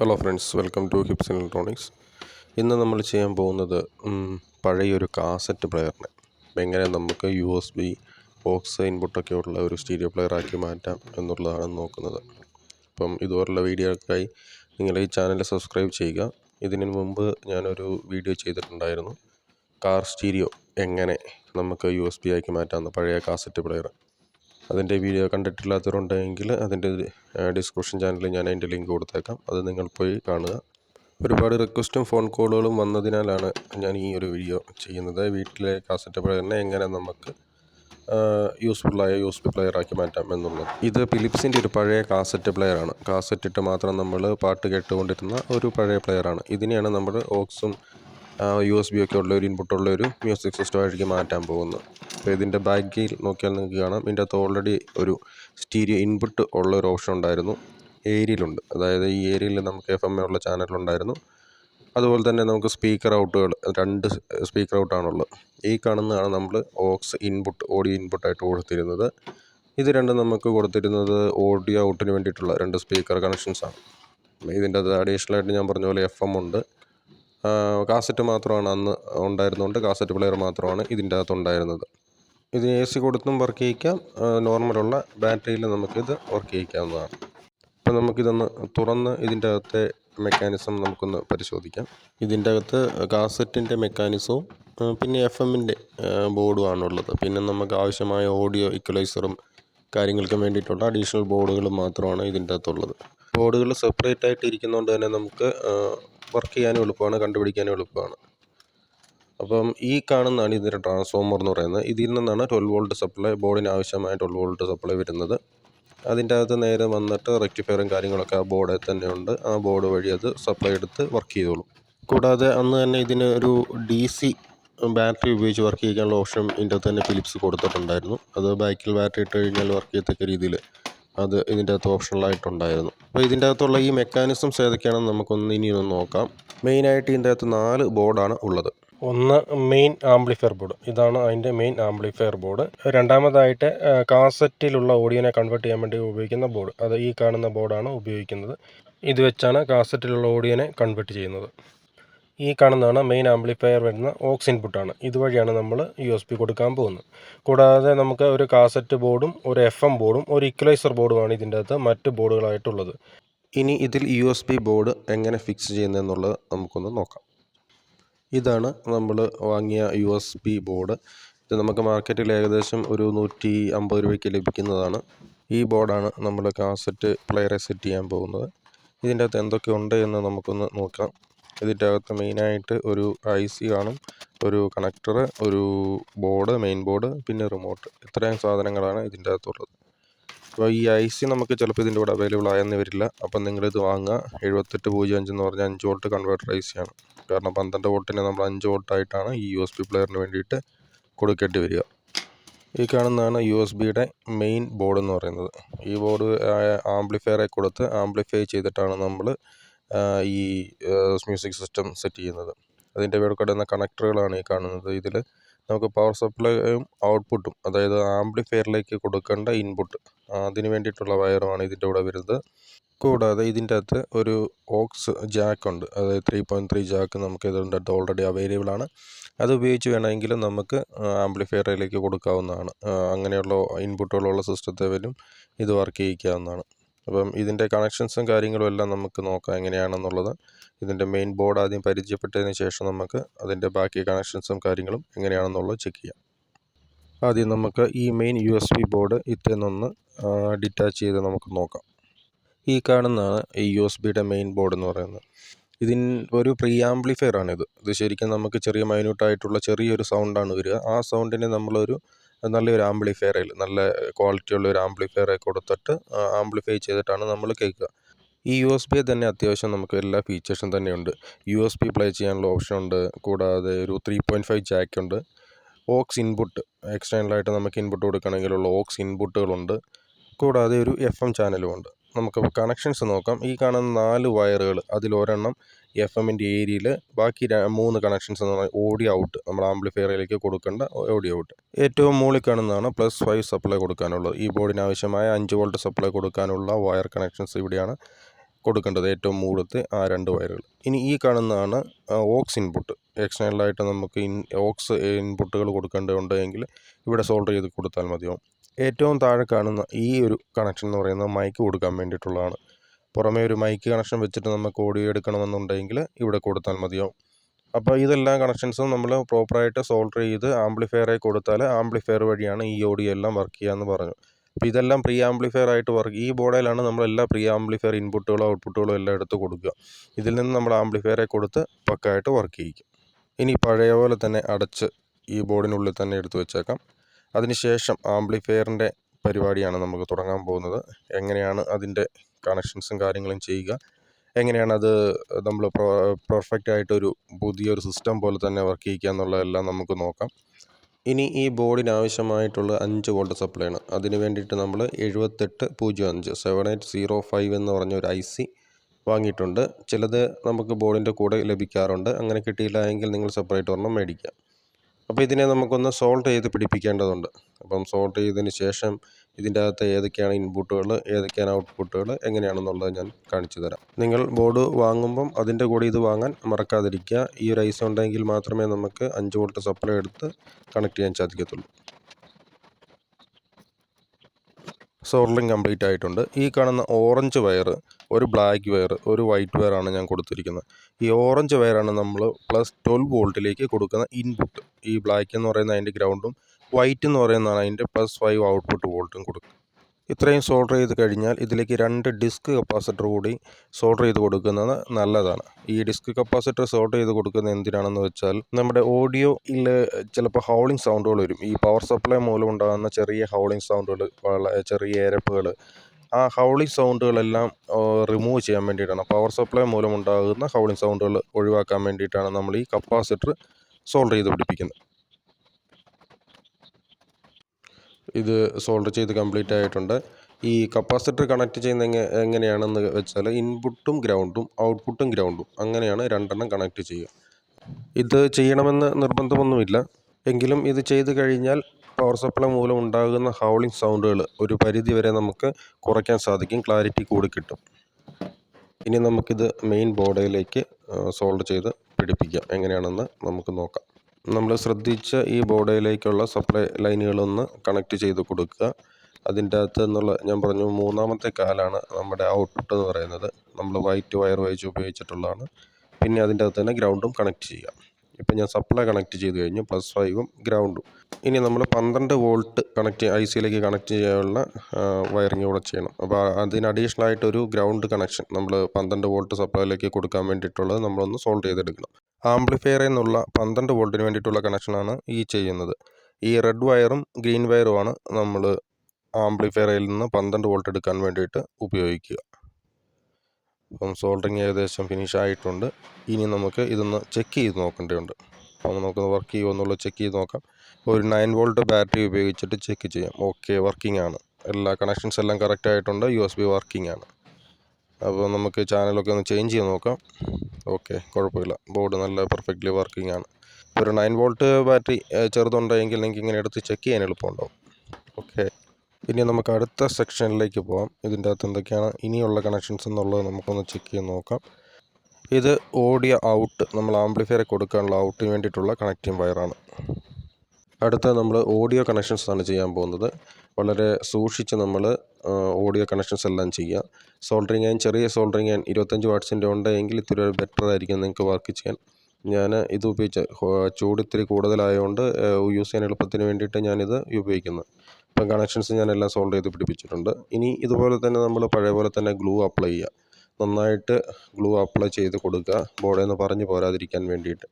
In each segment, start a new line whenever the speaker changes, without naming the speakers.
Hello friends welcome to Hips electronics ഇന്ന് നമ്മൾ ചെയ്യാൻ പോകുന്നത് പഴയൊരു കാസറ്റ് പ്ലെയറിനെ എങ്ങനെ നമുക്ക് യു എസ് ബി ബോക്സ് ഇൻപുട്ടൊക്കെ ഉള്ള ഒരു സ്റ്റീരിയോ പ്ലെയർ ആക്കി മാറ്റാം എന്നുള്ളതാണ് നോക്കുന്നത്. അപ്പം ഇതുപോലുള്ള വീഡിയോക്കായി നിങ്ങൾ ഈ ചാനൽ സബ്സ്ക്രൈബ് ചെയ്യുക. ഇതിന് മുമ്പ് ഞാനൊരു വീഡിയോ ചെയ്തിട്ടുണ്ടായിരുന്നു. കാർ സ്റ്റീരിയോ എങ്ങനെ നമുക്ക് യു എസ് ബി ആക്കി മാറ്റാമെന്ന് പഴയ കാസറ്റ് പ്ലെയർ അതിന്റെ വീഡിയോ കണ്ടിട്ടില്ലാത്തവരുണ്ടെങ്കിൽ അതിന്റെ ഡിസ്ക്രിപ്ഷൻ ചാനലിൽ ഞാൻ അതിന്റെ ലിങ്ക് കൊടുത്തേക്കാം. അത് നിങ്ങൾ പോയി കാണുക. ഒരുപാട് റിക്വസ്റ്റും ഫോൺ കോളുകളും വന്നതിനാലാണ് ഞാൻ ഈ ഒരു വീഡിയോ ചെയ്യുന്നത്. വീട്ടിലെ കാസറ്റ് പ്ലെയർ തന്നെ എങ്ങനെ നമുക്ക് യൂസ്ഫുള്ളായ യൂസ്ഫുൾ പ്ലെയർ ആക്കി മാറ്റാം എന്നുള്ളത്. ഇത് ഫിലിപ്സിന്റെ ഒരു പഴയ കാസറ്റ് പ്ലെയറാണ് കാസറ്റ് ഇട്ട് മാത്രം നമ്മൾ പാട്ട് കേട്ടുകൊണ്ടിരുന്ന ഒരു പഴയ പ്ലെയറാണ് ഇതിനെയാണ് നമ്മൾ ഓക്സും യു എസ് ബി ഒക്കെ ഉള്ള ഒരു ഇൻപുട്ടുള്ള ഒരു മ്യൂസിക് സിസ്റ്റമായിരിക്ക് മാറ്റാൻ പോകുന്നത്. അപ്പോൾ ഇതിന്റെ ബാക്കിൽ നോക്കിയാൽ നിങ്ങൾക്ക് കാണാം. ഇതിന്റെ അകത്ത് ഓൾറെഡി ഒരു സ്റ്റീരിയോ ഇൻപുട്ട് ഉള്ള ഒരു ഓപ്ഷൻ ഉണ്ടായിരുന്നു. ഏരിയയിലുണ്ട് അതായത് ഈ ഏരിയയിൽ നമുക്ക് എഫ് എം എ ഉള്ള ചാനലുണ്ടായിരുന്നു അതുപോലെ തന്നെ നമുക്ക് സ്പീക്കർ ഔട്ടുകൾ രണ്ട് സ്പീക്കർ ഔട്ടാണുള്ളത് ഈ കാണുന്നതാണ് നമ്മൾ ഓക്സ് ഇൻപുട്ട് ഓഡിയോ ഇൻപുട്ടായിട്ട് കൊടുത്തിരുന്നത്. ഇത് രണ്ടും നമുക്ക് കൊടുത്തിരുന്നത് ഓഡിയോ ഔട്ടിന് വേണ്ടിയിട്ടുള്ള രണ്ട് സ്പീക്കർ കണക്ഷൻസാണ് ഇതിന്റെ അത് അഡീഷണലായിട്ട് ഞാൻ പറഞ്ഞ പോലെ എഫ് എം ഉണ്ട്. കാസറ്റ് മാത്രമാണ് അന്ന് ഉണ്ടായിരുന്നുകൊണ്ട് കാസറ്റ് പ്ലെയർ മാത്രമാണ് ഇതിന്റെ അകത്ത് ഉണ്ടായിരുന്നത്. ഇത് എ സി കൊടുത്തും വർക്ക് ചെയ്യിക്കാം. നോർമലുള്ള ബാറ്ററിയിൽ നമുക്കിത് വർക്ക് ചെയ്യിക്കാവുന്നതാണ്. അപ്പോൾ നമുക്കിതൊന്ന് തുറന്ന് ഇതിന്റെ അകത്തെ മെക്കാനിസം നമുക്കൊന്ന് പരിശോധിക്കാം. ഇതിന്റെ അകത്ത് കാസറ്റിന്റെ മെക്കാനിസവും പിന്നെ എഫ് എമ്മിന്റെ ബോർഡുമാണുള്ളത് പിന്നെ നമുക്ക് ആവശ്യമായ ഓഡിയോ ഇക്വലൈസറും കാര്യങ്ങൾക്കും വേണ്ടിയിട്ടുള്ള അഡീഷണൽ ബോർഡുകളും മാത്രമാണ് ഇതിന്റെ അകത്തുള്ളത്. ബോർഡുകൾ സെപ്പറേറ്റ് ആയിട്ട് ഇരിക്കുന്നതുകൊണ്ട് തന്നെ നമുക്ക് വർക്ക് ചെയ്യാനും എളുപ്പമാണ് കണ്ടുപിടിക്കാനും എളുപ്പമാണ്. അപ്പം ഈ കാണുന്നതാണ് ഇതിന്റെ ട്രാൻസ്ഫോമർ എന്ന് പറയുന്നത്. ഇതിൽ നിന്നാണ് ട്വൽവ് വോൾട്ട് സപ്ലൈ ബോർഡിന് ആവശ്യമായ ട്വൽവ് വോൾട്ട് സപ്ലൈ വരുന്നത്. അതിന്റെ അകത്ത് നേരെ വന്നിട്ട് റെക്ടിഫയറും കാര്യങ്ങളൊക്കെ ആ ബോർഡിൽ തന്നെ ഉണ്ട്. ആ ബോർഡ് വഴി അത് സപ്ലൈ എടുത്ത് വർക്ക് ചെയ്തോളും. കൂടാതെ അന്ന് തന്നെ ഇതിന് ഒരു ഡി സി ബാറ്ററി ഉപയോഗിച്ച് വർക്ക് ചെയ്യാനുള്ള ഓപ്ഷൻ ഇതിന്റെ തന്നെ ഫിലിപ്സ് കൊടുത്തിട്ടുണ്ടായിരുന്നു. അത് ബാക്കിൽ ബാറ്ററി ഇട്ട് കഴിഞ്ഞാൽ വർക്ക് ചെയ്യത്തക്ക രീതിയിൽ അത് ഇതിന്റെ അകത്ത് ഓപ്ഷണലായിട്ടുണ്ടായിരുന്നു അപ്പോൾ ഇതിന്റെ അകത്തുള്ള ഈ മെക്കാനിസംസ് ഏതൊക്കെയാണെന്ന് നമുക്കൊന്ന് ഇനി ഒന്ന് നോക്കാം. മെയിനായിട്ട് ഇതിന്റെ അകത്ത് നാല് ബോർഡാണ് ഉള്ളത്.
ഒന്ന് മെയിൻ ആംപ്ലിഫയർ ബോർഡ് ഇതാണ് അതിന്റെ മെയിൻ ആംപ്ലിഫയർ ബോർഡ് രണ്ടാമതായിട്ട് കാസറ്റിലുള്ള ഓഡിയോനെ കൺവേർട്ട് ചെയ്യാൻ വേണ്ടി ഉപയോഗിക്കുന്ന ബോർഡ് അത് ഈ കാണുന്ന ബോർഡാണ് ഉപയോഗിക്കുന്നത്. ഇത് വെച്ചാണ് കാസറ്റിലുള്ള ഓഡിയോനെ കൺവേർട്ട് ചെയ്യുന്നത്. ഈ കാണുന്നതാണ് മെയിൻ ആംപ്ലിഫയർ വരുന്ന ഓക്സ് ഇൻപുട്ടാണ് ഇതുവഴിയാണ് നമ്മൾ യു എസ് പി കൊടുക്കാൻ പോകുന്നത്. കൂടാതെ നമുക്ക് ഒരു കാസറ്റ് ബോർഡും ഒരു എഫ് എം ബോർഡും ഒരു ഇക്വലൈസർ ബോർഡുമാണ് ഇതിന്റെ അകത്ത് മറ്റ് ബോർഡുകളായിട്ടുള്ളത്
ഇനി ഇതിൽ യു എസ് പി ബോർഡ് എങ്ങനെ ഫിക്സ് ചെയ്യുന്നതെന്നുള്ളത് നമുക്കൊന്ന് നോക്കാം. ഇതാണ് നമ്മൾ വാങ്ങിയ യു എസ് പി ബോർഡ് ഇത് നമുക്ക് മാർക്കറ്റിൽ ഏകദേശം ഒരു നൂറ്റി അമ്പത് രൂപയ്ക്ക് ലഭിക്കുന്നതാണ്. ഈ ബോർഡാണ് നമ്മൾ കാസറ്റ് പ്ലെയറെ സെറ്റ് ചെയ്യാൻ പോകുന്നത്. ഇതിന്റെ അകത്ത് എന്തൊക്കെ ഉണ്ട് എന്ന് നമുക്കൊന്ന് നോക്കാം. ഇതിന്റെ അകത്ത് മെയിനായിട്ട് ഒരു ഐ സി കാണും ഒരു കണക്ടർ ഒരു ബോർഡ് മെയിൻ ബോർഡ് പിന്നെ റിമോട്ട്. ഇത്രയും സാധനങ്ങളാണ് ഇതിന്റെ അകത്തുള്ളത് അപ്പോൾ ഈ ഐ സി നമുക്ക് ചിലപ്പോൾ ഇതിന്റെ കൂടെ അവൈലബിൾ ആയെന്ന് വരില്ല. അപ്പം നിങ്ങളിത് വാങ്ങുക. എഴുപത്തെട്ട് പൂജ്യം അഞ്ച് എന്ന് പറഞ്ഞാൽ അഞ്ച് വോൾട്ട് കൺവേർട്ടർ ഐ സി ആണ്. കാരണം പന്ത്രണ്ട് വോൾട്ടിന് നമ്മൾ അഞ്ച് വോൾട്ടായിട്ടാണ് ഈ യു എസ് ബി പ്ലെയറിന് വേണ്ടിയിട്ട് കൊടുക്കേണ്ടി വരിക. ഈ കാണുന്നതാണ് യു എസ് ബിയുടെ മെയിൻ ബോർഡ് എന്ന് പറയുന്നത്. ഈ ബോർഡ് ആംപ്ലിഫയറെ കൊടുത്ത് ആംപ്ലിഫൈ ചെയ്തിട്ടാണ് നമ്മൾ ഈ മ്യൂസിക് സിസ്റ്റം സെറ്റ് ചെയ്യുന്നത്. അതിന്റെ ഇവിടെ കിടന്ന കണക്ടറുകളാണ് ഈ കാണുന്നത്. ഇതിൽ നമുക്ക് പവർ സപ്ലൈയും ഔട്ട്പുട്ടും അതായത് ആംപ്ലിഫയറിലേക്ക് കൊടുക്കേണ്ട ഇൻപുട്ട് അതിന് വേണ്ടിയിട്ടുള്ള വയറുമാണ് ഇതിന്റെ കൂടെ വരുന്നത്. കൂടാതെ ഇതിന്റെ അകത്ത് ഒരു ഓക്സ് ജാക്ക് ഉണ്ട്. അതായത് ത്രീ പോയിന്റ് ത്രീ ജാക്ക് നമുക്ക് ഇതിന്റെ അകത്ത് ഓൾറെഡി അവൈലബിൾ ആണ്. അത് ഉപയോഗിച്ച് വേണമെങ്കിലും നമുക്ക് ആംപ്ലിഫയറിലേക്ക് കൊടുക്കാവുന്നതാണ്. അങ്ങനെയുള്ള ഇൻപുട്ടുകളുള്ള സിസ്റ്റത്തെ വരും ഇത് വർക്ക് ചെയ്യിക്കാവുന്നതാണ്. അപ്പം ഇതിന്റെ കണക്ഷൻസും കാര്യങ്ങളും എല്ലാം നമുക്ക് നോക്കാം എങ്ങനെയാണെന്നുള്ളത്. ഇതിന്റെ മെയിൻ ബോർഡ് ആദ്യം പരിചയപ്പെട്ടതിന് ശേഷം നമുക്ക് അതിന്റെ ബാക്കി കണക്ഷൻസും കാര്യങ്ങളും എങ്ങനെയാണെന്നുള്ളത് ചെക്ക് ചെയ്യാം. ആദ്യം നമുക്ക് ഈ main U S B board ഇത്തേന്നൊന്ന് detach ചെയ്ത് നമുക്ക് നോക്കാം. ഈ കാണുന്നതാണ് ഈ യു എസ് ബിയുടെ മെയിൻ ബോർഡ് എന്ന് പറയുന്നത്. ഇതിൻ ഒരു പ്രീ ആംപ്ലിഫയർ ആണിത്. ഇത് ശരിക്കും നമുക്ക് ചെറിയ മൈന്യൂട്ടായിട്ടുള്ള ചെറിയൊരു സൗണ്ടാണ് വരിക. ആ സൗണ്ടിനെ നമ്മളൊരു നല്ലൊരു ആംപ്ലിഫയറിൽ നല്ല ക്വാളിറ്റിയുള്ള ഒരു ആംപ്ലിഫയറെ കൊടുത്തിട്ട് ആംപ്ലിഫൈ ചെയ്തിട്ടാണ് നമ്മൾ കേൾക്കുക. ഈ യു എസ് ബി തന്നെ അത്യാവശ്യം നമുക്ക് എല്ലാ ഫീച്ചേഴ്സും തന്നെയുണ്ട്. യു എസ് ബി പ്ലേ ചെയ്യാനുള്ള ഓപ്ഷൻ ഉണ്ട് കൂടാതെ ഒരു ത്രീ പോയിന്റ് ഫൈവ് ജാക്ക് ഉണ്ട് ഓക്സ് ഇൻപുട്ട് എക്സ്റ്റേണലായിട്ട് നമുക്ക് ഇൻപുട്ട് കൊടുക്കണമെങ്കിലുള്ള ഓക്സ് ഇൻപുട്ടുകളുണ്ട്. കൂടാതെ ഒരു എഫ് എം ചാനലും ഉണ്ട്. നമുക്ക് കണക്ഷൻസ് നോക്കാം. ഈ കാണുന്ന നാല് വയറുകൾ അതിൽ ഒരെണ്ണം എഫ് എമ്മിന്റെ ഏരിയയിൽ ബാക്കി മൂന്ന് കണക്ഷൻസ് എന്ന് പറഞ്ഞാൽ ഓഡിയോ ഔട്ട് നമ്മൾ ആംപ്ലിഫയറിലേക്ക് കൊടുക്കേണ്ട ഓഡിയോ ഔട്ട് ഏറ്റവും മുകളിൽ കാണുന്നതാണ് പ്ലസ് ഫൈവ് സപ്ലൈ കൊടുക്കാനുള്ളത്. ഈ ബോർഡിന് ആവശ്യമായ അഞ്ച് വോൾട്ട് സപ്ലൈ കൊടുക്കാനുള്ള വയർ കണക്ഷൻസ് ഇവിടെയാണ് കൊടുക്കേണ്ടത് ഏറ്റവും മുകളിലത്തെ ആ രണ്ട് വയറുകൾ ഇനി ഈ കാണുന്നതാണ് ഓക്സ് ഇൻപുട്ട് എക്സ്റ്റേണലായിട്ട് നമുക്ക് ഇൻ ഓക്സ് ഇൻപുട്ടുകൾ കൊടുക്കേണ്ടതുണ്ട് എങ്കിൽ ഇവിടെ സോൾഡർ ചെയ്ത് കൊടുത്താൽ മതിയാവും. ഏറ്റവും താഴെ കാണുന്ന ഈ ഒരു കണക്ഷൻ എന്ന് പറയുന്നത് മൈക്ക് കൊടുക്കാൻ വേണ്ടിയിട്ടുള്ളതാണ്. പുറമേ ഒരു മൈക്ക് കണക്ഷൻ വെച്ചിട്ട് നമുക്ക് ഓഡിയോ എടുക്കണമെന്നുണ്ടെങ്കിൽ ഇവിടെ കൊടുത്താൽ മതിയാവും. അപ്പോൾ ഇതെല്ലാം കണക്ഷൻസും നമ്മൾ പ്രോപ്പറായിട്ട് സോൾഡർ ചെയ്ത് ആംപ്ലിഫയറെ കൊടുത്താൽ ആംപ്ലിഫയർ വഴിയാണ് ഈ ഓഡിയോ എല്ലാം വർക്ക് ചെയ്യാമെന്ന് പറഞ്ഞു. അപ്പോൾ ഇതെല്ലാം പ്രീ ആംപ്ലിഫയർ ആയിട്ട് വർക്ക് ഈ ബോർഡിലാണ് നമ്മൾ എല്ലാ പ്രീ ആംപ്ലിഫയർ ഇൻപുട്ടുകളും ഔട്ട്പുട്ടുകളും എല്ലാം എടുത്ത് കൊടുക്കുക. ഇതിൽ നിന്ന് നമ്മൾ ആംപ്ലിഫയറെ കൊടുത്ത് പക്കായിട്ട് വർക്ക് ചെയ്യിക്കും. ഇനി പഴയ പോലെ തന്നെ അടച്ച് ഈ ബോർഡിനുള്ളിൽ തന്നെ എടുത്ത് വെച്ചേക്കാം. അതിനുശേഷം ആംപ്ലിഫയറിന്റെ പരിപാടിയാണ് നമുക്ക് തുടങ്ങാൻ പോകുന്നത്. എങ്ങനെയാണ് അതിന്റെ കണക്ഷൻസും കാര്യങ്ങളും ചെയ്യുക? എങ്ങനെയാണ് അത് നമ്മൾ പെർഫെക്റ്റ് ആയിട്ടൊരു പുതിയൊരു സിസ്റ്റം പോലെ തന്നെ വർക്ക് ചെയ്യിക്കുക എന്നുള്ളതെല്ലാം നമുക്ക് നോക്കാം. ഇനി ഈ ബോർഡിന് ആവശ്യമായിട്ടുള്ള അഞ്ച് വോൾട്ട് സപ്ലൈ ആണ് അതിന് വേണ്ടിയിട്ട് നമ്മൾ എഴുപത്തെട്ട് പൂജ്യം അഞ്ച് സെവൻ എയ്റ്റ് സീറോ ഫൈവ് എന്ന് പറഞ്ഞ ഒരു ഐ സി വാങ്ങിയിട്ടുണ്ട്. ചിലത് നമുക്ക് ബോർഡിന്റെ കൂടെ ലഭിക്കാറുണ്ട്. അങ്ങനെ കിട്ടിയില്ല എങ്കിൽ നിങ്ങൾ സെപ്പറേറ്റ് ഒരെണ്ണം മേടിക്കുക. അപ്പോൾ ഇതിനെ നമുക്കൊന്ന് സോൾട്ട് ചെയ്ത് പിടിപ്പിക്കേണ്ടതുണ്ട്. അപ്പം സോൾട്ട് ചെയ്തതിന് ശേഷം ഇതിന്റെ അകത്ത് ഏതൊക്കെയാണ് ഇൻപുട്ടുകൾ ഏതൊക്കെയാണ് ഔട്ട്പുട്ടുകൾ എങ്ങനെയാണെന്നുള്ളത് ഞാൻ കാണിച്ചു തരാം. നിങ്ങൾ ബോർഡ് വാങ്ങുമ്പം അതിന്റെ കൂടെ ഇത് വാങ്ങാൻ മറക്കാതിരിക്കുക. ഈ ഒരു ഐസ് ഉണ്ടെങ്കിൽ മാത്രമേ നമുക്ക് അഞ്ച് വോൾട്ട് സപ്ലൈ എടുത്ത് കണക്ട് ചെയ്യാൻ സാധിക്കത്തുള്ളൂ. സോൾഡിങ് കംപ്ലീറ്റ് ആയിട്ടുണ്ട്. ഈ കാണുന്ന ഓറഞ്ച് വയർ ഒരു ബ്ലാക്ക് വയർ ഒരു വൈറ്റ് വയറാണ് ഞാൻ കൊടുത്തിരിക്കുന്നത്. ഈ ഓറഞ്ച് വയറാണ് നമ്മൾ പ്ലസ് ട്വൽവ് വോൾട്ടിലേക്ക് കൊടുക്കുന്ന ഇൻപുട്ട് ഈ ബ്ലാക്ക് എന്ന് പറയുന്ന അതിന്റെ ഗ്രൗണ്ടും വൈറ്റ് എന്ന് പറയുന്നതാണ് അതിന്റെ പ്ലസ് ഫൈവ് ഔട്ട്പുട്ട് വോൾട്ടും കൊടുക്കുക ഇത്രയും സോൾഡർ ചെയ്ത് കഴിഞ്ഞാൽ ഇതിലേക്ക് രണ്ട് ഡിസ്ക് കപ്പാസിറ്റർ കൂടി സോൾഡർ ചെയ്ത് കൊടുക്കുന്നത് നല്ലതാണ്. ഈ ഡിസ്ക് കപ്പാസിറ്റർ സോൾഡർ ചെയ്ത് കൊടുക്കുന്നത് എന്തിനാണെന്ന് വെച്ചാൽ നമ്മുടെ ഓഡിയോ ഇല്ല ചിലപ്പോൾ ഹൗളിംഗ് സൗണ്ടുകൾ വരും. ഈ പവർ സപ്ലൈ മൂലം ഉണ്ടാകുന്ന ചെറിയ ഹൗളിംഗ് സൗണ്ടുകൾ ചെറിയ ഏരപ്പുകൾ ആ ഹൗളിംഗ് സൗണ്ടുകളെല്ലാം റിമൂവ് ചെയ്യാൻ വേണ്ടിയിട്ടാണ്. പവർ സപ്ലൈ മൂലമുണ്ടാകുന്ന ഹൗളിംഗ് സൗണ്ടുകൾ ഒഴിവാക്കാൻ വേണ്ടിയിട്ടാണ് നമ്മൾ ഈ കപ്പാസിറ്റർ സോൾഡർ ചെയ്ത് പിടിപ്പിക്കുന്നത്. ഇത് സോൾഡർ ചെയ്ത് കംപ്ലീറ്റ് ആയിട്ടുണ്ട്. ഈ കപ്പാസിറ്റർ കണക്ട് ചെയ്യുന്ന എങ്ങ എങ്ങനെയാണെന്ന് വെച്ചാൽ ഇൻപുട്ടും ഗ്രൗണ്ടും ഔട്ട്പുട്ടും ഗ്രൗണ്ടും അങ്ങനെയാണ് രണ്ടെണ്ണം കണക്ട് ചെയ്യുക. ഇത് ചെയ്യണമെന്ന് നിർബന്ധമൊന്നുമില്ല. എങ്കിലും ഇത് ചെയ്ത് കഴിഞ്ഞാൽ പവർ സപ്ലൈ മൂലം ഉണ്ടാകുന്ന ഹൗളിംഗ് സൗണ്ടുകൾ ഒരു പരിധി വരെ നമുക്ക് കുറയ്ക്കാൻ സാധിക്കും. ക്ലാരിറ്റി കൂടി കിട്ടും. ഇനി നമുക്കിത് മെയിൻ ബോർഡിലേക്ക് സോൾഡ് ചെയ്ത് പിടിപ്പിക്കാം. എങ്ങനെയാണെന്ന് നമുക്ക് നോക്കാം. നമ്മൾ ശ്രദ്ധിച്ച ഈ ബോർഡിലേക്കുള്ള സപ്ലൈ ലൈനുകളൊന്ന് കണക്ട് ചെയ്ത് കൊടുക്കുക. അതിന്റെ അകത്ത് നിന്നുള്ള ഞാൻ പറഞ്ഞു മൂന്നാമത്തെ കാലാണ് നമ്മുടെ ഔട്ട്പുട്ട് എന്ന് പറയുന്നത്. നമ്മൾ വൈറ്റ് വയർ വെച്ച് ഉപയോഗിച്ചിട്ടുള്ളതാണ്. പിന്നെ അതിന്റെ അകത്ത് തന്നെ ഗ്രൗണ്ടും കണക്ട് ചെയ്യുക ഇപ്പം ഞാൻ സപ്ലൈ കണക്ട് ചെയ്ത് കഴിഞ്ഞു പ്ലസ് ഫൈവും ഗ്രൗണ്ടും ഇനി നമ്മൾ പന്ത്രണ്ട് വോൾട്ട് കണക്ട് ഐ സിയിലേക്ക് കണക്ട് ചെയ്യാനുള്ള വയറിങ് കൂടെ ചെയ്യണം. അപ്പോൾ അതിന് അഡീഷണൽ ആയിട്ടൊരു ഗ്രൗണ്ട് കണക്ഷൻ നമ്മൾ പന്ത്രണ്ട് വോൾട്ട് സപ്ലൈയിലേക്ക് കൊടുക്കാൻ വേണ്ടിയിട്ടുള്ളത് നമ്മളൊന്ന് സോൾവ് ചെയ്തെടുക്കണം. ആംപ്ലിഫയർ എന്നുള്ള പന്ത്രണ്ട് വോൾട്ടിന് വേണ്ടിയിട്ടുള്ള കണക്ഷനാണ് ഈ ചെയ്യുന്നത്. ഈ റെഡ് വയറും ഗ്രീൻ വയറുമാണ് നമ്മൾ ആംപ്ലിഫയറിൽ നിന്ന് പന്ത്രണ്ട് വോൾട്ട് എടുക്കാൻ വേണ്ടിയിട്ട് ഉപയോഗിക്കുക. അപ്പം സോൾഡറിങ് ഏകദേശം ഫിനിഷ് ആയിട്ടുണ്ട്. ഇനി നമുക്ക് ഇതൊന്ന് ചെക്ക് ചെയ്ത് നോക്കേണ്ടതുണ്ട്. അപ്പം നമുക്ക് വർക്ക് ചെയ്യുമോ എന്നുള്ളത് ചെക്ക് ചെയ്ത് നോക്കാം. ഒരു നയൻ വോൾട്ട് ബാറ്ററി ഉപയോഗിച്ചിട്ട് ചെക്ക് ചെയ്യാം. ഓക്കെ വർക്കിംഗ് ആണ്. എല്ലാ കണക്ഷൻസ് എല്ലാം കറക്റ്റ് ആയിട്ടുണ്ട്. യു എസ് ബി വർക്കിംഗ് ആണ്. അപ്പോൾ നമുക്ക് ചാനലൊക്കെ ഒന്ന് ചേഞ്ച് ചെയ്ത് നോക്കാം. ഓക്കെ കുഴപ്പമില്ല. ബോർഡ് നല്ല പെർഫെക്റ്റ്ലി വർക്കിംഗ് ആണ്. ഒരു നയൻ വോൾട്ട് ബാറ്ററി ചെറുതുണ്ടെങ്കിൽ നിങ്ങൾക്ക് ഇങ്ങനെ എടുത്ത് ചെക്ക് ചെയ്യാൻ എളുപ്പമുണ്ടാവും. ഓക്കെ ഇനി നമുക്ക് അടുത്ത സെക്ഷനിലേക്ക് പോകാം ഇതിന്റെ അകത്ത് എന്തൊക്കെയാണ് ഇനിയുള്ള കണക്ഷൻസ് എന്നുള്ളത് നമുക്കൊന്ന് ചെക്ക് ചെയ്ത് നോക്കാം. ഇത് ഓഡിയ ഔട്ട് നമ്മൾ ആംപ്ലിഫയറെ കൊടുക്കാനുള്ള ഔട്ടിന് വേണ്ടിയിട്ടുള്ള കണക്റ്റിംഗ് വയറാണ് അടുത്ത നമ്മൾ ഓഡിയോ കണക്ഷൻസ് ആണ് ചെയ്യാൻ പോകുന്നത്. വളരെ സൂക്ഷിച്ച് നമ്മൾ ഓഡിയോ കണക്ഷൻസ് എല്ലാം ചെയ്യുക സോൾഡറിങ് ആൻഡ് ചെറിയ സോൾഡറിങ് ആൻഡ് ഇരുപത്തഞ്ച് വാട്ട്സിന്റെ ഉണ്ടെങ്കിൽ ഇത്തിരി ബെറ്റർ ആയിരിക്കും നിങ്ങൾക്ക് വർക്ക് ചെയ്യാൻ. ഞാൻ ഇത് ഉപയോഗിച്ച് ചൂട് ഇത്തിരി കൂടുതലായതുകൊണ്ട് യൂസ് ചെയ്യാൻ എളുപ്പത്തിന് വേണ്ടിയിട്ട് ഞാനിത് ഉപയോഗിക്കുന്നത് ഇപ്പം കണക്ഷൻസ് ഞാനെല്ലാം സോൾവ് ചെയ്ത് പിടിപ്പിച്ചിട്ടുണ്ട്. ഇനി ഇതുപോലെ തന്നെ നമ്മൾ പഴയ പോലെ തന്നെ ഗ്ലൂ അപ്ലൈ ചെയ്യുക. നന്നായിട്ട് ഗ്ലൂ അപ്ലൈ ചെയ്ത് കൊടുക്കുക. ബോർഡിൽ നിന്ന് പറഞ്ഞു പോരാതിരിക്കാൻ വേണ്ടിയിട്ട്.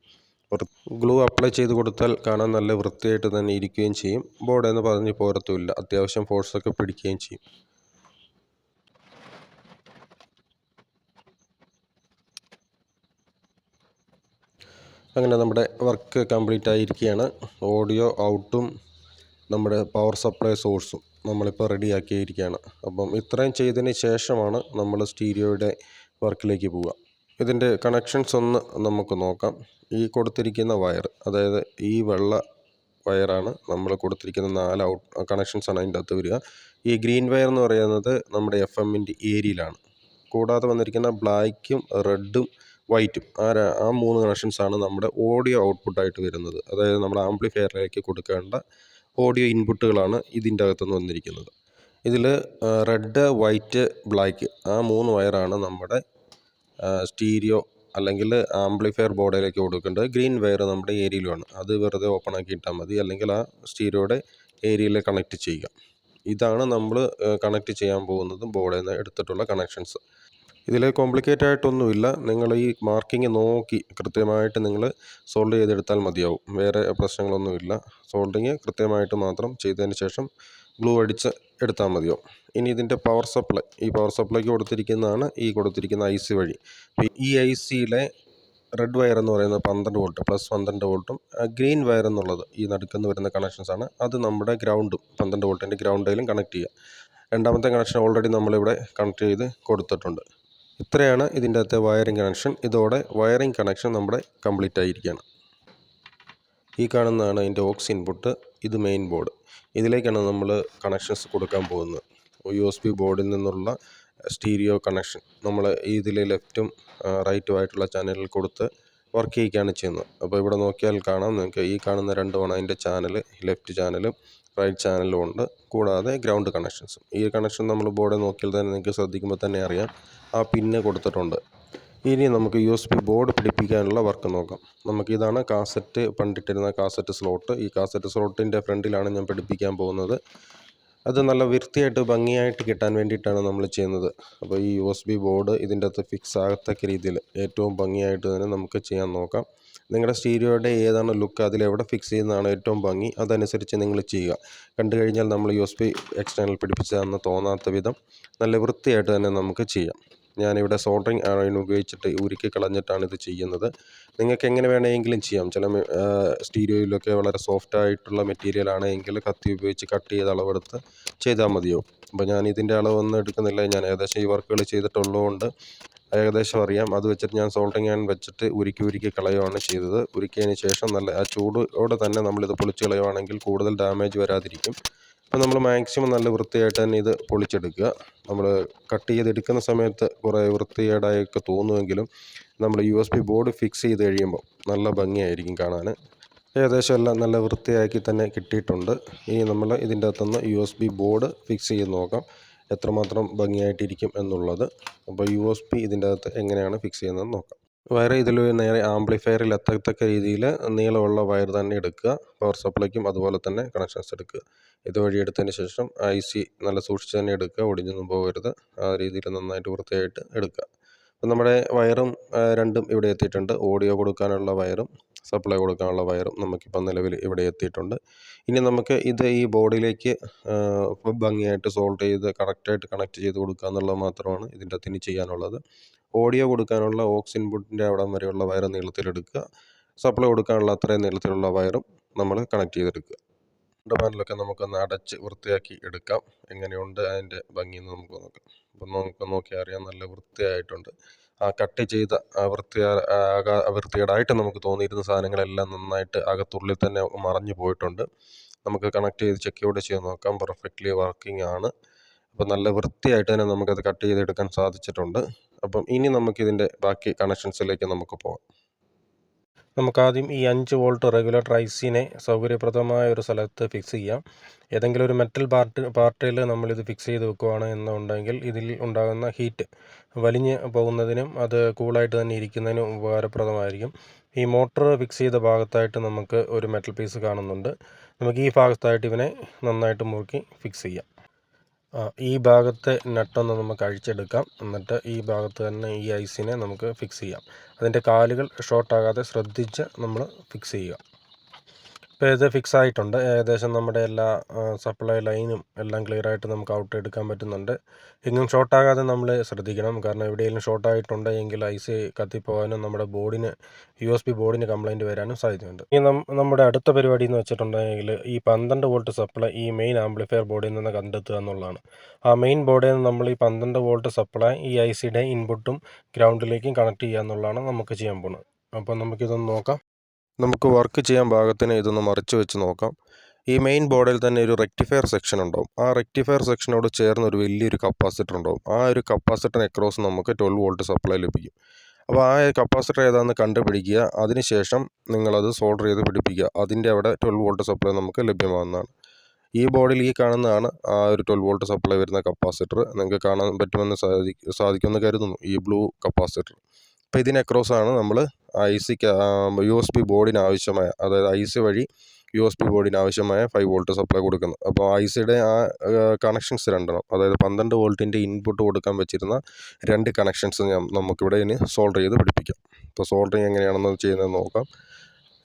ഗ്ലൂ അപ്ലൈ ചെയ്ത് കൊടുത്താൽ കാണാൻ നല്ല വൃത്തിയായിട്ട് തന്നെ ഇരിക്കുകയും ചെയ്യും. ബോർഡിൽ നിന്ന് പറഞ്ഞ് പോരത്തുമില്ല. അത്യാവശ്യം ഫോഴ്സൊക്കെ പിടിക്കുകയും ചെയ്യും. അങ്ങനെ നമ്മുടെ വർക്ക് കംപ്ലീറ്റ് ആയിരിക്കുകയാണ് ഓഡിയോ ഔട്ടും നമ്മുടെ പവർ സപ്ലൈ സോഴ്സും നമ്മളിപ്പോൾ റെഡിയാക്കിയിരിക്കുകയാണ് അപ്പം ഇത്രയും ചെയ്തതിന് ശേഷമാണ് നമ്മൾ സ്റ്റീരിയോയുടെ വർക്കിലേക്ക് പോവുക. ഇതിന്റെ കണക്ഷൻസ് ഒന്ന് നമുക്ക് നോക്കാം. ഈ കൊടുത്തിരിക്കുന്ന വയർ അതായത് ഈ വെള്ള വയറാണ് നമ്മൾ കൊടുത്തിരിക്കുന്ന നാല് ഔട്ട് കണക്ഷൻസാണ് അതിന്റെ അകത്ത് വരിക. ഈ ഗ്രീൻ വയർ എന്ന് പറയുന്നത് നമ്മുടെ എഫ് എമ്മിന്റെ ഏരിയയിലാണ്. കൂടാതെ വന്നിരിക്കുന്ന ബ്ലാക്കും റെഡും വൈറ്റും ആ ആ മൂന്ന് കണക്ഷൻസാണ് നമ്മുടെ ഓഡിയോ ഔട്ട്പുട്ടായിട്ട് വരുന്നത്. അതായത് നമ്മുടെ ആംപ്ലിഫയറിലേക്ക് കൊടുക്കേണ്ട ഓഡിയോ ഇൻപുട്ടുകളാണ് ഇതിന്റെ അകത്തുനിന്ന് വന്നിരിക്കുന്നത്. ഇതിൽ റെഡ് വൈറ്റ് ബ്ലാക്ക് ആ മൂന്ന് വയറാണ് നമ്മുടെ സ്റ്റീരിയോ അല്ലെങ്കിൽ ആംപ്ലിഫയർ ബോർഡിലേക്ക് കൊടുക്കേണ്ടത്. ഗ്രീൻ വയർ നമ്മുടെ ഏരിയയിലുമാണ്. അത് വെറുതെ ഓപ്പൺ ആക്കി ഇട്ടാൽ മതി. അല്ലെങ്കിൽ ആ സ്റ്റീരിയോയുടെ ഏരിയയിൽ കണക്റ്റ് ചെയ്യുക. ഇതാണ് നമ്മൾ കണക്റ്റ് ചെയ്യാൻ പോകുന്നതും ബോർഡിൽ നിന്ന് എടുത്തിട്ടുള്ള കണക്ഷൻസ്. ഇതിൽ കോംപ്ലിക്കേറ്റ് ആയിട്ടൊന്നുമില്ല. നിങ്ങൾ ഈ മാർക്കിംഗ് നോക്കി കൃത്യമായിട്ട് നിങ്ങൾ സോൾഡ് ചെയ്തെടുത്താൽ മതിയാവും. വേറെ പ്രശ്നങ്ങളൊന്നുമില്ല. സോൾഡിങ് കൃത്യമായിട്ട് മാത്രം ചെയ്തതിന് ശേഷം ഗ്ലൂ അടിച്ച് എടുത്താൽ മതിയാവും. ഇനി ഇതിന്റെ പവർ സപ്ലൈ ഈ പവർ സപ്ലൈക്ക് കൊടുത്തിരിക്കുന്നതാണ് ഈ കൊടുത്തിരിക്കുന്ന ഐ സി വഴി. ഈ ഐ സിയിലെ റെഡ് വയർ എന്ന് പറയുന്നത് പന്ത്രണ്ട് വോൾട്ട് പ്ലസ് പന്ത്രണ്ട് വോൾട്ടും ഗ്രീൻ വയർ എന്നുള്ളത് ഈ നടുക്കുന്ന വരുന്ന കണക്ഷൻസ് ആണ്. അത് നമ്മുടെ ഗ്രൗണ്ടും പന്ത്രണ്ട് വോൾട്ടിന്റെ ഗ്രൗണ്ടിലും കണക്ട് ചെയ്യുക. രണ്ടാമത്തെ കണക്ഷൻ ഓൾറെഡി നമ്മളിവിടെ കണക്ട് ചെയ്ത് കൊടുത്തിട്ടുണ്ട്. ഇത്രയാണ് ഇതിന്റെ അകത്തെ വയറിംഗ് കണക്ഷൻ. ഇതോടെ വയറിംഗ് കണക്ഷൻ നമ്മുടെ കംപ്ലീറ്റ് ആയിരിക്കുകയാണ്. ഈ കാണുന്നതാണ് അതിന്റെ ഓക്സ് ഇൻപുട്ട്. ഇത് മെയിൻ ബോർഡ്. ഇതിലേക്കാണ് നമ്മൾ കണക്ഷൻസ് കൊടുക്കാൻ പോകുന്നത്. യു എസ് പി ബോർഡിൽ നിന്നുള്ള സ്റ്റീരിയോ കണക്ഷൻ. നമ്മൾ ഇതിൽ ലെഫ്റ്റും റൈറ്റും ആയിട്ടുള്ള ചാനലിൽ കൊടുത്ത് വർക്ക് ചെയ്യിക്കുകയാണ് ചെയ്യുന്നത്. അപ്പോൾ ഇവിടെ നോക്കിയാൽ കാണാം നിങ്ങൾക്ക് ഈ കാണുന്ന രണ്ടുമാണ്. അതിന്റെ ചാനൽ ലെഫ്റ്റ് ചാനലും റൈറ്റ് ചാനലും ഉണ്ട്. കൂടാതെ ഗ്രൗണ്ട് കണക്ഷൻസും. ഈ കണക്ഷൻ നമ്മൾ ബോർഡ് നോക്കിയാൽ തന്നെ നിങ്ങൾക്ക് ശ്രദ്ധിക്കുമ്പോൾ തന്നെ അറിയാം. ആ പിന്ന് കൊടുത്തിട്ടുണ്ട്. ഇനി നമുക്ക് യു എസ് ബി ബോർഡ് പിടിപ്പിക്കാനുള്ള വർക്ക് നോക്കാം. നമുക്കിതാണ് കാസറ്റ് പണ്ടിട്ടിരുന്ന കാസറ്റ് സ്ലോട്ട്. ഈ കാസറ്റ് സ്ലോട്ടിന്റെ ഫ്രണ്ടിലാണ് ഞാൻ പിടിപ്പിക്കാൻ പോകുന്നത്. അത് നല്ല വൃത്തിയായിട്ട് ഭംഗിയായിട്ട് കിട്ടാൻ വേണ്ടിയിട്ടാണ് നമ്മൾ ചെയ്യുന്നത്. അപ്പോൾ ഈ യു എസ് ബി ബോർഡ് ഇതിന്റെ അകത്ത് ഫിക്സ് ആകത്തക്ക രീതിയിൽ ഏറ്റവും ഭംഗിയായിട്ട് തന്നെ നമുക്ക് ചെയ്യാൻ നോക്കാം. നിങ്ങളുടെ സ്റ്റീരിയോയുടെ ഏതാണ് ലുക്ക് അതിലെവിടെ ഫിക്സ് ചെയ്യുന്നതാണ് ഏറ്റവും ഭംഗി അതനുസരിച്ച് നിങ്ങൾ ചെയ്യുക. കണ്ടു കഴിഞ്ഞാൽ നമ്മൾ യു എസ് ബി എക്സ്റ്റേണൽ പിടിപ്പിച്ചതാണെന്ന് തോന്നാത്ത വിധം നല്ല വൃത്തിയായിട്ട് തന്നെ നമുക്ക് ചെയ്യാം. ഞാനിവിടെ സോൾഡറിങ് അയൺ ഉപയോഗിച്ചിട്ട് ഉരുക്കി കളഞ്ഞിട്ടാണ് ഇത് ചെയ്യുന്നത്. നിങ്ങൾക്ക് എങ്ങനെ വേണമെങ്കിലും ചെയ്യാം. ചില സ്റ്റീരിയോയിലൊക്കെ വളരെ സോഫ്റ്റ് ആയിട്ടുള്ള മെറ്റീരിയൽ ആണെങ്കിൽ കത്തി ഉപയോഗിച്ച് കട്ട് ചെയ്ത് അളവെടുത്ത് ചെയ്താൽ മതിയോ? അപ്പോൾ ഞാൻ ഇതിന്റെ അളവൊന്നും എടുക്കുന്നില്ല. ഞാൻ ഏകദേശം ഈ വർക്കുകൾ ചെയ്തിട്ടുള്ളതുകൊണ്ട് ഏകദേശം അറിയാം. അത് വെച്ചിട്ട് ഞാൻ സോൾഡറിങ് ആൻഡ് വെച്ചിട്ട് ഉരുക്കി ഉരുക്കി കളയുകയാണ് ചെയ്തത്. ഉരുക്കിയതിന് ശേഷം നല്ല ആ ചൂടോടെ തന്നെ നമ്മളിത് പൊളിച്ച് കളയുവാണെങ്കിൽ കൂടുതൽ ഡാമേജ് വരാതിരിക്കും. അപ്പോൾ നമ്മൾ മാക്സിമം നല്ല വൃത്തിയായിട്ട് തന്നെ ഇത് പൊളിച്ചെടുക്കുക. നമ്മൾ കട്ട് ചെയ്തെടുക്കുന്ന സമയത്ത് കുറേ വൃത്തികേടായൊക്കെ തോന്നുമെങ്കിലും നമ്മൾ U S B board fix ചെയ്ത് കഴിയുമ്പോൾ നല്ല ഭംഗിയായിരിക്കും കാണാൻ. ഏകദേശം എല്ലാം നല്ല വൃത്തിയാക്കി തന്നെ കിട്ടിയിട്ടുണ്ട്. ഇനി നമ്മൾ ഇതിന്റെ അകത്തുനിന്ന് U S B board fix ചെയ്ത് നോക്കാം എത്രമാത്രം ഭംഗിയായിട്ടിരിക്കും എന്നുള്ളത്. അപ്പോൾ യു എസ് ബി ഇതിന്റെ അകത്ത് എങ്ങനെയാണ് ഫിക്സ് ചെയ്യുന്നതെന്ന് നോക്കാം. വയർ ഇതിൽ നേരെ ആംപ്ലിഫയറിൽ എത്തത്തക്ക രീതിയിൽ നീളമുള്ള വയർ തന്നെ എടുക്കുക. പവർ സപ്ലൈക്കും അതുപോലെ തന്നെ കണക്ഷൻസ് എടുക്കുക. ഇതുവഴി എടുത്തതിന് ശേഷം ഐ സി നല്ല സൂക്ഷിച്ച് തന്നെ എടുക്കുക. ഒടിഞ്ഞൊന്നും പോകരുത്. ആ രീതിയിൽ നന്നായിട്ട് വൃത്തിയായിട്ട് എടുക്കുക. അപ്പം നമ്മുടെ വയറും രണ്ടും ഇവിടെ എത്തിയിട്ടുണ്ട്. ഓഡിയോ കൊടുക്കാനുള്ള വയറും സപ്ലൈ കൊടുക്കാനുള്ള വയറും നമുക്കിപ്പോൾ നിലവിൽ ഇവിടെ എത്തിയിട്ടുണ്ട്. ഇനി നമുക്ക് ഇത് ഈ ബോർഡിലേക്ക് ഭംഗിയായിട്ട് സോൾഡ് ചെയ്ത് കറക്റ്റായിട്ട് കണക്ട് ചെയ്ത് കൊടുക്കുക എന്നുള്ളത് മാത്രമാണ് ഇതിന്റെ അകത്ത് ഇനി ചെയ്യാനുള്ളത്. ഓഡിയോ കൊടുക്കാനുള്ള ഓക്സ് ഇൻപുട്ടിന്റെ അവിടം വരെയുള്ള വയർ നീളത്തിലെടുക്കുക. സപ്ലൈ കൊടുക്കാനുള്ള അത്രയും നീളത്തിലുള്ള വയറും നമ്മൾ കണക്ട് ചെയ്തെടുക്കുക. രണ്ട് പാനലൊക്കെ നമുക്കൊന്ന് അടച്ച് വൃത്തിയാക്കി എടുക്കാം. എങ്ങനെയുണ്ട് അതിന്റെ ഭംഗിയെന്ന് നമുക്ക് നോക്കാം. അപ്പം നമുക്ക് നോക്കിയാൽ അറിയാം നല്ല വൃത്തിയായിട്ടുണ്ട്. ആ കട്ട് ചെയ്ത ആ വൃത്തിയാ ആകാ വൃത്തികേടായിട്ട് നമുക്ക് തോന്നിയിരുന്ന സാധനങ്ങളെല്ലാം നന്നായിട്ട് അകത്തുള്ളിൽ തന്നെ മറഞ്ഞു പോയിട്ടുണ്ട്. നമുക്ക് കണക്ട് ചെയ്ത് ചെക്ക് ഔട്ട് ചെയ്ത് നോക്കാം. പെർഫെക്റ്റ്ലി വർക്കിംഗ് ആണ്. അപ്പോൾ നല്ല വൃത്തിയായിട്ട് തന്നെ നമുക്കത് കട്ട് ചെയ്തെടുക്കാൻ സാധിച്ചിട്ടുണ്ട്. അപ്പം ഇനി നമുക്കിതിന്റെ ബാക്കി കണക്ഷൻസിലേക്ക് നമുക്ക് പോകാം
നമുക്കാദ്യം ഈ അഞ്ച് വോൾട്ട് റെഗുലേറ്റർ ഐ സിനെ സൗകര്യപ്രദമായ ഒരു സ്ഥലത്ത് ഫിക്സ് ചെയ്യാം. ഏതെങ്കിലും ഒരു മെറ്റൽ പാർട്ട് പാർട്ടിൽ നമ്മളിത് ഫിക്സ് ചെയ്ത് വെക്കുകയാണ് എന്നുണ്ടെങ്കിൽ ഇതിൽ ഉണ്ടാകുന്ന ഹീറ്റ് വലിഞ്ഞ് പോകുന്നതിനും അത് കൂളായിട്ട് തന്നെ ഇരിക്കുന്നതിനും ഉപകാരപ്രദമായിരിക്കും. ഈ മോട്ടർ ഫിക്സ് ചെയ്ത ഭാഗത്തായിട്ട് നമുക്ക് ഒരു മെറ്റൽ പീസ് കാണുന്നുണ്ട്. നമുക്ക് ഈ ഭാഗത്തായിട്ട് ഇവനെ നന്നായിട്ട് മുറുക്കി ഫിക്സ് ചെയ്യാം. ഈ ഭാഗത്തെ നട്ടൊന്ന് നമുക്ക് അഴിച്ചെടുക്കാം. എന്നിട്ട് ഈ ഭാഗത്ത് തന്നെ ഈ ഐസിനെ നമുക്ക് ഫിക്സ് ചെയ്യാം. അതിന്റെ കാലുകൾ ഷോർട്ടാകാതെ ശ്രദ്ധിച്ച് നമ്മൾ ഫിക്സ് ചെയ്യുക. ഇത് ഫിക്സ് ആയിട്ടുണ്ട് ഏകദേശം നമ്മുടെ എല്ലാ സപ്ലൈ ലൈനും എല്ലാം ക്ലിയർ ആയിട്ട് നമുക്ക് ഔട്ട് എടുക്കാൻ പറ്റുന്നുണ്ട്. എങ്ങും ഷോർട്ടാകാതെ നമ്മൾ ശ്രദ്ധിക്കണം. കാരണം എവിടെയെങ്കിലും ഷോർട്ടായിട്ടുണ്ട് എങ്കിൽ ഐസ് കത്തിപ്പോകാനും നമ്മുടെ ബോർഡിന് യു എസ് പി ബോർഡിന് കംപ്ലൈന്റ് വരാനും സാധ്യതയുണ്ട്. ഇനി നമ്മുടെ അടുത്ത പരിപാടി എന്ന് വെച്ചിട്ടുണ്ടെങ്കിൽ ഈ പന്ത്രണ്ട് വോൾട്ട് സപ്ലൈ ഈ മെയിൻ ആംപ്ലിഫയർ ബോർഡിൽ നിന്ന് കണ്ടെത്തുക എന്നുള്ളതാണ്. ആ മെയിൻ ബോർഡിൽ നിന്ന് നമ്മൾ ഈ പന്ത്രണ്ട് വോൾട്ട് സപ്ലൈ ഈ ഐ സിയുടെ ഇൻപുട്ടും ഗ്രൗണ്ടിലേക്കും കണക്ട് ചെയ്യുക എന്നുള്ളതാണ് നമുക്ക് ചെയ്യാൻ പോകുന്നത്. അപ്പോൾ നമുക്കിതൊന്ന് നോക്കാം.
നമുക്ക് വർക്ക് ചെയ്യാൻ പാകത്തിന് ഇതൊന്ന് മറിച്ച് വെച്ച് നോക്കാം. ഈ മെയിൻ ബോർഡിൽ തന്നെ ഒരു റെക്ടിഫയർ സെക്ഷൻ ഉണ്ടാവും. ആ റെക്ടിഫയർ സെക്ഷനോട് ചേർന്ന് ഒരു വലിയൊരു കപ്പാസിറ്റർ ഉണ്ടാവും. ആ ഒരു കപ്പാസിറ്ററിന് അക്രോസ് നമുക്ക് ട്വൽവ് വോൾട്ട് സപ്ലൈ ലഭിക്കും. അപ്പോൾ ആ കപ്പാസിറ്റർ ഏതാണെന്ന് കണ്ടുപിടിക്കുക. അതിനുശേഷം നിങ്ങളത് സോൾഡർ ചെയ്ത് പിടിപ്പിക്കുക. അതിന്റെ അവിടെ ട്വൽവ് വോൾട്ട് സപ്ലൈ നമുക്ക് ലഭ്യമാകുന്നതാണ് ഈ ബോർഡിൽ ഈ കാണുന്നതാണ് ആ ഒരു ട്വൽവ് വോൾട്ട് സപ്ലൈ വരുന്ന കപ്പാസിറ്റർ നിങ്ങൾക്ക് കാണാൻ പറ്റുമെന്ന് സാധി സാധിക്കുമെന്ന് കരുതുന്നു. ഈ ബ്ലൂ കപ്പാസിറ്റർ അപ്പോൾ ഇതിന് ആണ് നമ്മൾ ഐ സിക്ക് യു എസ് ബി ബോർഡിന് ആവശ്യമായ അതായത് ഐ സി വഴി യു എസ് ബി ബോർഡിന് ആവശ്യമായ ഫൈവ് വോൾട്ട് സപ്ലൈ കൊടുക്കുന്നത്. അപ്പോൾ ഐ സിയുടെ ആ കണക്ഷൻസ് രണ്ടെണ്ണം. അതായത് പന്ത്രണ്ട് വോൾട്ടിന്റെ ഇൻപുട്ട് കൊടുക്കാൻ വെച്ചിരുന്ന രണ്ട് കണക്ഷൻസ് ഞാൻ നമുക്കിവിടെ ഇനി സോൾഡർ ചെയ്ത് പിടിപ്പിക്കാം അപ്പോൾ സോൾഡറിങ് എങ്ങനെയാണെന്ന് ചെയ്യുന്നത് നോക്കാം.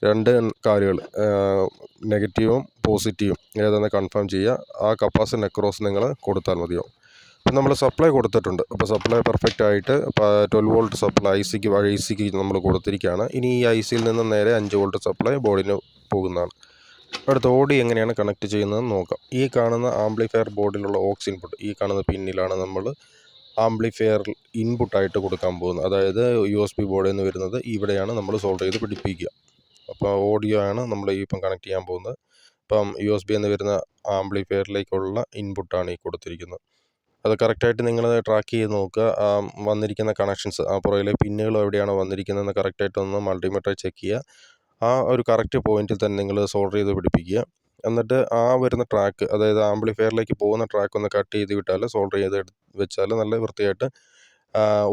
രണ്ട് കാര്യങ്ങൾ നെഗറ്റീവും പോസിറ്റീവും ഏതെന്ന് കൺഫേം ചെയ്യുക. ആ കപ്പാസിറ്റർ അക്രോസ് നിങ്ങൾ കൊടുത്താൽ മതിയാവും. ഇപ്പം നമ്മൾ സപ്ലൈ കൊടുത്തിട്ടുണ്ട്. അപ്പോൾ സപ്ലൈ പെർഫെക്റ്റ് ആയിട്ട് ട്വൽവ് വോൾട്ട് സപ്ലൈ ഐ സിക്ക് വഴി ഐ സിക്ക് നമ്മൾ കൊടുത്തിരിക്കുകയാണ് ഇനി ഈ ഐ സിയിൽ നിന്ന് നേരെ അഞ്ച് വോൾട്ട് സപ്ലൈ ബോർഡിന് പോകുന്നതാണ്. അടുത്ത ഓഡി എങ്ങനെയാണ് കണക്ട് ചെയ്യുന്നതെന്ന് നോക്കാം. ഈ കാണുന്ന ആംപ്ലിഫയർ ബോർഡിലുള്ള ഓക്സ് ഇൻപുട്ട് ഈ കാണുന്ന പിന്നിലാണ് നമ്മൾ ആംപ്ലിഫയർ ഇൻപുട്ടായിട്ട് കൊടുക്കാൻ പോകുന്നത്. അതായത് യു എസ് പി ബോർഡിൽ നിന്ന് വരുന്നത് ഇവിടെയാണ് നമ്മൾ സോൾവ് ചെയ്ത് പിടിപ്പിക്കുക. അപ്പോൾ ഓഡിയോ ആണ് നമ്മൾ ഇപ്പം കണക്ട് ചെയ്യാൻ പോകുന്നത്. ഇപ്പം യു എസ് ബി എന്ന് വരുന്ന ആംപ്ലിഫയറിലേക്കുള്ള ഇൻപുട്ടാണ് ഈ കൊടുത്തിരിക്കുന്നത്. അത് കറക്റ്റായിട്ട് നിങ്ങൾ ട്രാക്ക് ചെയ്ത് നോക്കുക. വന്നിരിക്കുന്ന കണക്ഷൻസ് ആ പുറകിലെ പിന്നുകൾ എവിടെയാണ് വന്നിരിക്കുന്നതെന്ന് കറക്റ്റായിട്ട് ഒന്ന് മൾട്ടിമീറ്റർ ചെക്ക് ചെയ്യുക. ആ ഒരു കറക്റ്റ് പോയിന്റിൽ തന്നെ നിങ്ങൾ സോൾഡർ ചെയ്ത് പിടിപ്പിക്കുക. എന്നിട്ട് ആ വരുന്ന ട്രാക്ക് അതായത് ആംപ്ലിഫയറിലേക്ക് പോകുന്ന ട്രാക്ക് ഒന്ന് കട്ട് ചെയ്ത് വിട്ടാൽ സോൾഡർ ചെയ്ത് വെച്ചാൽ നല്ല വൃത്തിയായിട്ട്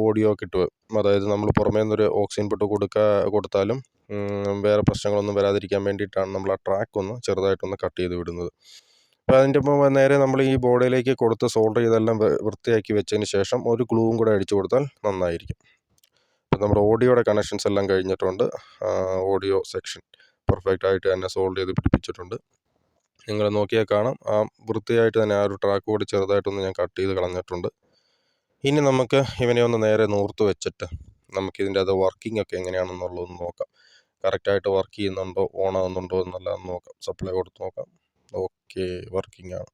ഓഡിയോ കിട്ടും. അതായത് നമ്മൾ പുറമേ നിന്നൊരു ഓക്സ് ഇൻപുട്ട് കൊടുക്കുക കൊടുത്താലും വേറെ പ്രശ്നങ്ങളൊന്നും വരാതിരിക്കാൻ വേണ്ടിയിട്ടാണ് നമ്മൾ ആ ട്രാക്ക് ഒന്ന് ചെറുതായിട്ടൊന്ന് കട്ട് ചെയ്ത് വിടുന്നത്. അപ്പോൾ അതിന്റെ നേരെ നമ്മൾ ഈ ബോർഡിലേക്ക് കൊടുത്ത് സോൾഡർ ചെയ്തെല്ലാം വൃത്തിയാക്കി വെച്ചതിന് ശേഷം ഒരു ഗ്ലൂവും കൂടെ അടിച്ചു കൊടുത്താൽ നന്നായിരിക്കും. അപ്പോൾ നമ്മുടെ ഓഡിയോയുടെ കണക്ഷൻസ് എല്ലാം കഴിഞ്ഞിട്ടുണ്ട്. ഓഡിയോ സെക്ഷൻ പെർഫെക്റ്റ് ആയിട്ട് തന്നെ സോൾഡ് ചെയ്ത് പിടിപ്പിച്ചിട്ടുണ്ട്. നിങ്ങൾ നോക്കിയാൽ കാണാം. ആ വൃത്തിയായിട്ട് തന്നെ ആ ഒരു ട്രാക്ക് കൂടി ചെറുതായിട്ടൊന്ന് ഞാൻ കട്ട് ചെയ്ത് കളഞ്ഞിട്ടുണ്ട്. ഇനി നമുക്ക് ഇവനെ ഒന്ന് നേരെ നൂർത്ത് വെച്ചിട്ട് നമുക്കിതിന്റെ അത് വർക്കിംഗ് ഒക്കെ എങ്ങനെയാണെന്നുള്ളതൊന്ന് നോക്കാം. കറക്റ്റായിട്ട് വർക്ക് ചെയ്യുന്നുണ്ടോ ഓൺ ആകുന്നുണ്ടോ എന്നെല്ലാം നോക്കാം. സപ്ലൈ കൊടുത്ത് നോക്കാം. ഓക്കെ വർക്കിംഗ് ആണ്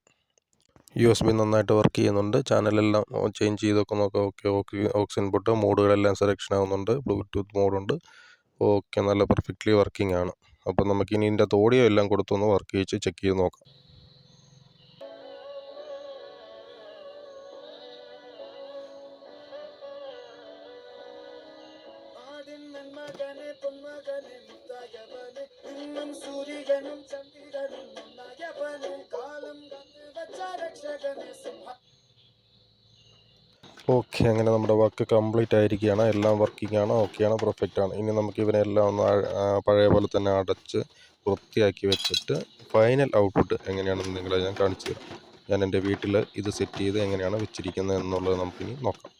യു എസ് ബി നന്നായിട്ട് വർക്ക് ചെയ്യുന്നുണ്ട്. ചാനലെല്ലാം ചേഞ്ച് ചെയ്തൊക്കെ നോക്കാം ഓക്കെ ഓക്കെ ഓക്സ് ഇൻപുട്ട് മോഡുകളെല്ലാം സെലക്ഷൻ ആവുന്നുണ്ട്. ബ്ലൂടൂത്ത് മോഡുണ്ട്. ഓക്കെ നല്ല പെർഫെക്റ്റ്ലി വർക്കിംഗ് ആണ് അപ്പം നമുക്ക് ഇനി ഇതിന്റെ അകത്ത് ഓഡിയോ എല്ലാം കൊടുത്തൊന്ന് വർക്ക് ചെയ്യിച്ച് ചെക്ക് ചെയ്ത് നോക്കാം. വർക്ക് കംപ്ലീറ്റ് ആയിരിക്കുകയാണ്. എല്ലാം വർക്കിംഗ് ആണ് ഓക്കെയാണ് പെർഫെക്റ്റ് ആണ്. ഇനി നമുക്ക് ഇവനെല്ലാം ഒന്ന് പഴയ പോലെ തന്നെ അടച്ച് വൃത്തിയാക്കി വെച്ചിട്ട് ഫൈനൽ ഔട്ട്പുട്ട് എങ്ങനെയാണെന്ന് നിങ്ങളെ ഞാൻ കാണിച്ചു തരാം. ഞാൻ എന്റെ വീട്ടിൽ ഇത് സെറ്റ് ചെയ്ത് എങ്ങനെയാണ് വെച്ചിരിക്കുന്നത് എന്നുള്ളത് നമുക്കിനി നോക്കാം.